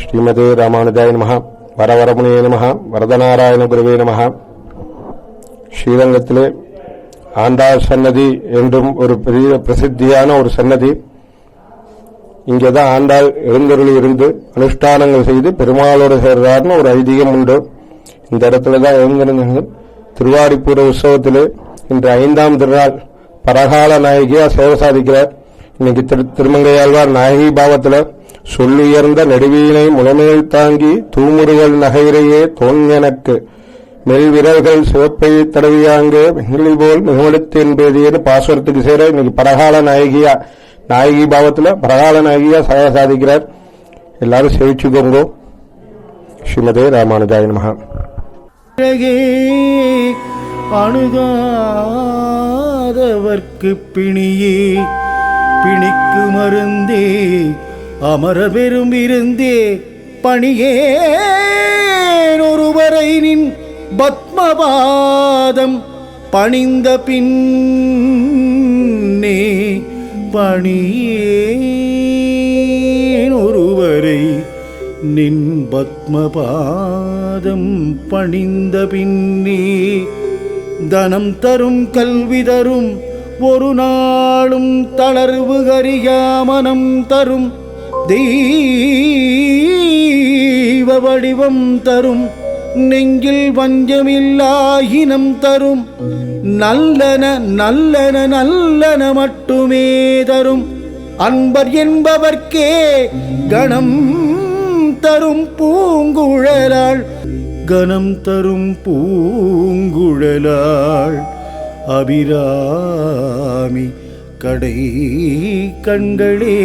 ஸ்ரீமதே ராமானுஜாய நம வரவரமுனைய நம வரதநாராயண குருவே நம ஸ்ரீரங்கத்திலே ஆண்டாள் சன்னதி என்றும் ஒரு பெரிய பிரசித்தியான ஒரு சன்னதி. இங்கேதான் ஆண்டாள் எழுந்தருளி இருந்து அனுஷ்டானங்கள் செய்து பெருமாளோடு சேர்றார்னு ஒரு ஐதீகம் உண்டு. இந்த இடத்துல தான் எழுந்திருந்தாங்க திருவாடிப்பூர உற்சவத்திலே இன்று ஐந்தாம் திருநாள் பரகால நாயகியா சேவை சாதிக்கிறார். இன்னைக்கு திரு திருமங்கையாழ்வார் நாயகி பாவத்தில் சொல்லுயர்ந்த நெடுவீனை முழமேல் தாங்கி தூமுருகள் நகையிறையே தோன்றெனக்கு மெல் வீரர்கள் சிவப்பை தடவியாங்க வெங்கிலி போல் மிகமடுத்தேன் பேதியன்னு பாசுரத்துக்கு சேர இன்னைக்கு பரகால நாயகியா நாயகி பாவத்தில் பரகால நாயகியா சேவை சாதிக்கிறார். எல்லாரும் சேவிச்சுக்கோங்க. ஸ்ரீமதே ராமானுஜாய நமகா அணுகாதவர்க்கு பிணியே பிணிக்கு மருந்தே அமர பெரும் இருந்தே பணியேன் ஒருவரை நின் பத்மபாதம் பணிந்த பின்னே பணியே. நின் பத்மபாதம் பணிந்த பின்னே தனம் தரும் கல்வி தரும் ஒரு நாளும் தளர்வு கரியாமனம் தரும். தெய்வ வடிவம் தரும். நெஞ்சில் வஞ்சமில்லாயினம் தரும். நல்லன நல்லன நல்லன மட்டுமே தரும். அன்பர் என்பவர்க்கே கணம் தரும் பூங்குழலாள் கனம் தரும் பூங்குழலாள் அபிராமி கடை கண்களே.